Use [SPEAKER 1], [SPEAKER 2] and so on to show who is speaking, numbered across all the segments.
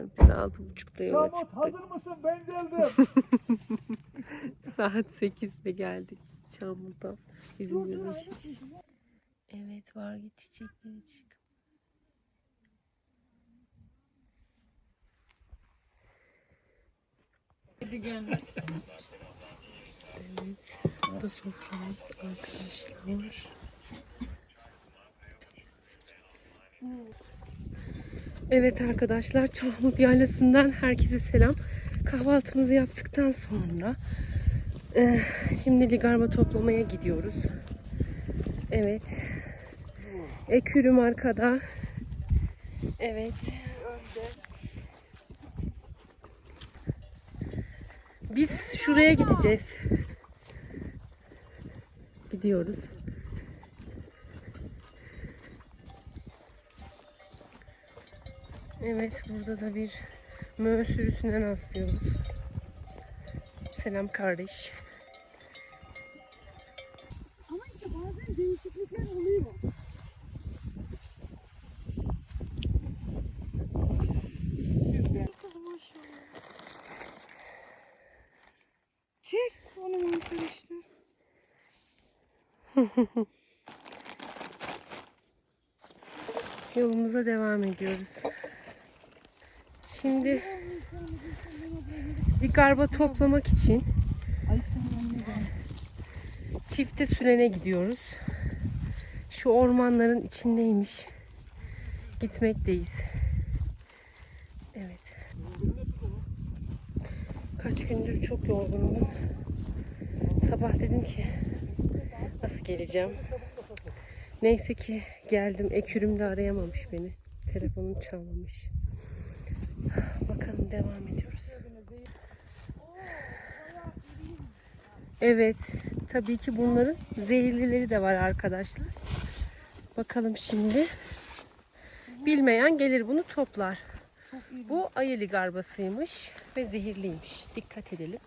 [SPEAKER 1] arkadaşlar. Biz altı buçukta yola
[SPEAKER 2] Çamut
[SPEAKER 1] çıktık.
[SPEAKER 2] hazır mısın? Ben geldim.
[SPEAKER 1] Saat 8'de geldik Çamlı'dan. Bizim yürüyüş. Evet var git çiçekleri çık. Evet. Bu da soframız arkadaşlar. Evet arkadaşlar Çahmut Yaylası'ndan herkese selam. Kahvaltımızı yaptıktan sonra eh, şimdi ligarba toplamaya gidiyoruz. Evet. Ekürüm arkada. Evet. Biz şuraya gideceğiz. Gidiyoruz. Evet burada da bir mö sürüsüne rastlıyoruz. Selam kardeş.
[SPEAKER 3] Ama işte bazen değişiklikler oluyor. Çek onu mantar işte.
[SPEAKER 1] Yolumuza devam ediyoruz. Şimdi ligarba toplamak için çifte sülene gidiyoruz. Şu ormanların içindeymiş. Gitmekteyiz. Evet. Kaç gündür çok yorgunum. Sabah dedim ki nasıl geleceğim? Neyse ki geldim. Ekürüm de arayamamış beni. Telefonum çalmamış. Devam ediyoruz. Evet. Tabii ki bunların zehirlileri de var arkadaşlar. Bakalım şimdi. Bilmeyen gelir bunu toplar. Bu ayı ligarbasıymış ve zehirliymiş. Dikkat edelim.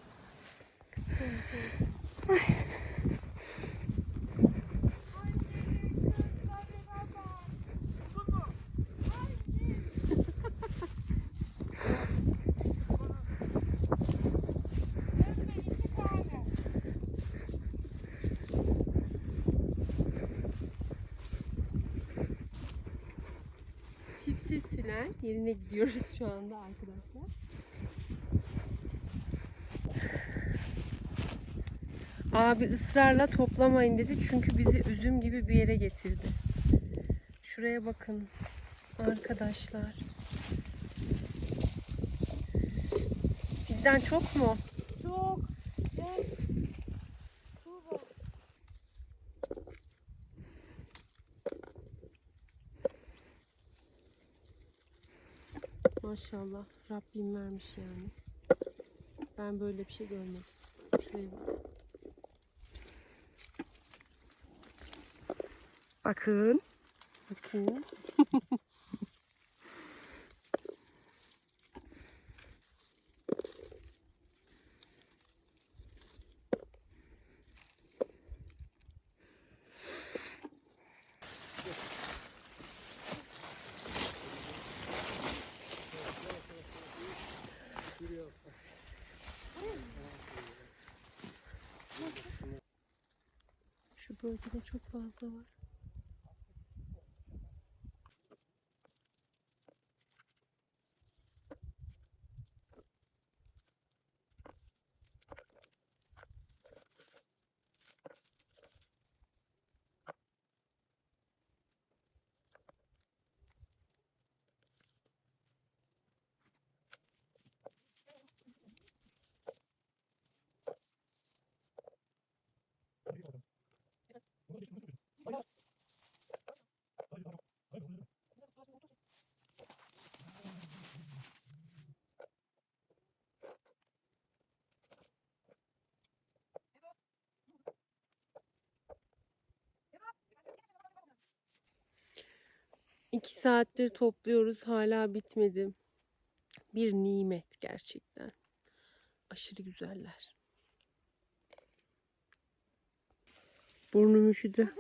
[SPEAKER 1] Çifte sülen yerine gidiyoruz şu anda arkadaşlar. Abi ısrarla toplamayın dedi çünkü bizi üzüm gibi bir yere getirdi. Şuraya bakın arkadaşlar. Cidden çok mu? Maşallah Rabbim vermiş yani. Ben böyle bir şey görmedim. Şuraya bak. Bakın. Bakın. Şu bölgede çok fazla var. İki saattir topluyoruz hala bitmedi. Bir nimet gerçekten. Aşırı güzeller. Burnum üşüdü.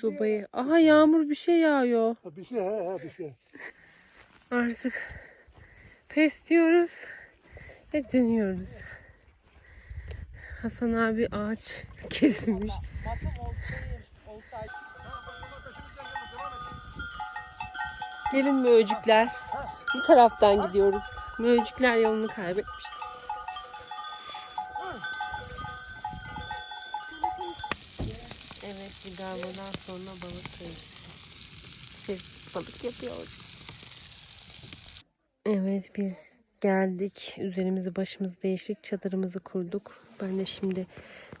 [SPEAKER 1] Sobayı. Aha yağmur bir şey yağıyor.
[SPEAKER 2] bir şey he, he bir şey.
[SPEAKER 1] Artık pes diyoruz ve dönüyoruz. Hasan abi ağaç kesmiş.
[SPEAKER 3] Matım olsaydı, olsaydı.
[SPEAKER 1] Gelin möğcükler. Bu taraftan gidiyoruz. Möğcükler yolunu kaybetmiş. Evet bir sonra balık. Şey, balık yapıyor. Evet biz geldik. Üzerimizi başımızı değiştirdik. Çadırımızı kurduk. Ben de şimdi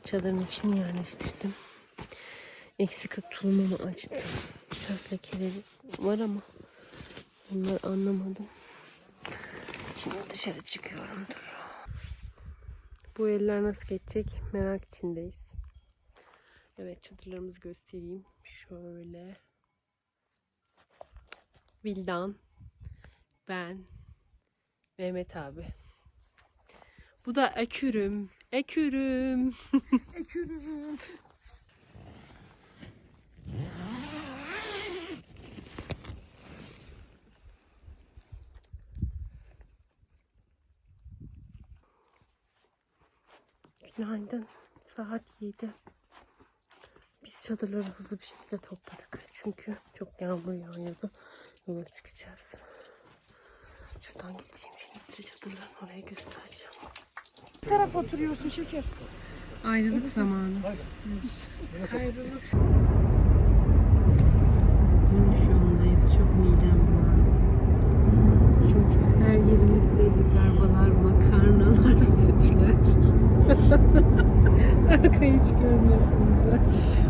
[SPEAKER 1] çadırın içini yerleştirdim. Eksi 40 tulumumu açtım. Biraz lekeleri var ama onları anlamadım. Şimdi dışarı çıkıyorum dur. Bu eller nasıl geçecek merak içindeyiz. Evet çadırlarımızı göstereyim. Şöyle. Vildan, ben, Mehmet abi. Bu da Ekürüm. Ekürüm.
[SPEAKER 3] Ekürüm.
[SPEAKER 1] Günaydın. Saat 7. Biz çadırları hızlı bir şekilde topladık. Çünkü çok yağmur yağıyordu. Yola çıkacağız. Şuradan geçeyim şimdi size çadırların oraya göstereceğim.
[SPEAKER 3] Bir tarafa oturuyorsun şeker.
[SPEAKER 1] Ayrılık zamanı. Dönüş hiç görmüyorsunuz.